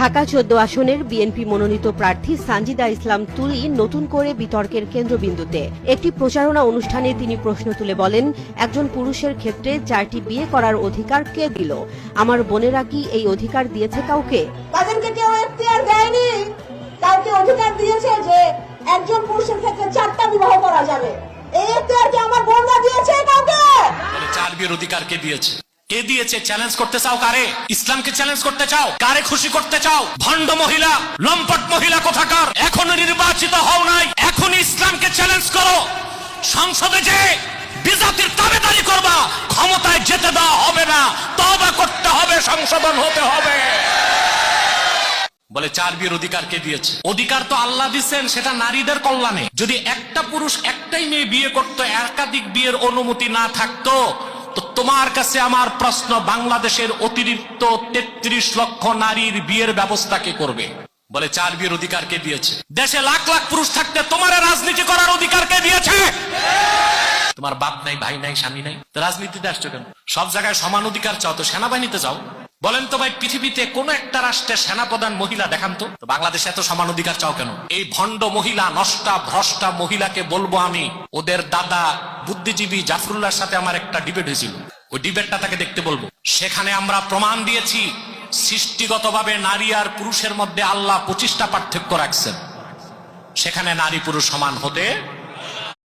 ঢাকা চোদ্দ আসনের বিএনপি মনোনীত প্রার্থী সানজিদা ইসলাম তুলি নতুন করে বিতর্কের কেন্দ্রবিন্দুতে। একটি প্রচারণা অনুষ্ঠানে তিনি প্রশ্ন তুলে বলেন একজন পুরুষের ক্ষেত্রে চারটি বিয়ে করার অধিকার কে দিল? আমার বোনেরা কি এই অধিকার দিয়েছে কাউকে? তাদেরকে কেউ এখতিয়ার দেয়নি। কাউকে অধিকার দিয়েছে যে একজন পুরুষের ক্ষেত্রে চারটা বিবাহ করা যাবে? এই এখতিয়ার কি আমার বোনরা দিয়েছে কাউকে? চার বিয়ের অধিকার কে দিয়েছে? কে দিয়েছে চ্যালেঞ্জ করতে চাও কারে? ইসলামকে চ্যালেঞ্জ করতে চাও? কারে খুশি করতে চাও? ভণ্ড মহিলা, লম্পট মহিলা কোথাকার? এখনও নির্বাচিত হও নাই এখন ইসলামকে চ্যালেঞ্জ করো। সংসদে যে বিজাতির দাবেদারি করবা, ক্ষমতায় যেতে দেওয়া হবে না তবা করতে হবে, সংশোধন হতে হবে। বলে চার বিয়ের অধিকার কে দিয়েছে? অধিকার তো আল্লাহ দিচ্ছেন সেটা নারীদের কল্যাণে। যদি একটা পুরুষ একটাই মেয়ে বিয়ে করতো, একাধিক বিয়ের অনুমতি না থাকতো তোমার কাছে আমার প্রশ্ন, বাংলাদেশের অতিরিক্ত তেত্রিশ লক্ষ নারীর বিয়ের ব্যবস্থা কে করবে? বলে চার বিয়ের অধিকার কে দিয়েছে? দেশে লাখ লাখ পুরুষ থাকতে তোমার রাজনীতি করার অধিকার কে দিয়েছে? তোমার বাপ নাই, ভাই নাই, স্বামী নাই। রাজনীতিতে আসছো কেন? সব জায়গায় সমান অধিকার চাও, তো সেনাবাহিনীতে যাও। বলেন তো ভাই, পৃথিবীতে কোন একটা রাষ্ট্রের সেনাপ্রধান মহিলা দেখান তো? তো বাংলাদেশে এত সমান অধিকার চাও কেন? এই ভণ্ড মহিলা, নষ্টা, ভ্রষ্টা মহিলাকে বলব আমি, ওদের দাদা বুদ্ধিজীবী জাফরুল্লাহর সাথে আমার একটা ডিবেট হয়েছিল। ওই ডিবেটটা তাকে দেখতে বলব। সেখানে আমরা প্রমাণ দিয়েছি, সৃষ্টিগতভাবে নারী আর পুরুষের মধ্যে আল্লাহ পঁচিশটা পার্থক্য রাখছেন। সেখানে নারী পুরুষ সমান হতে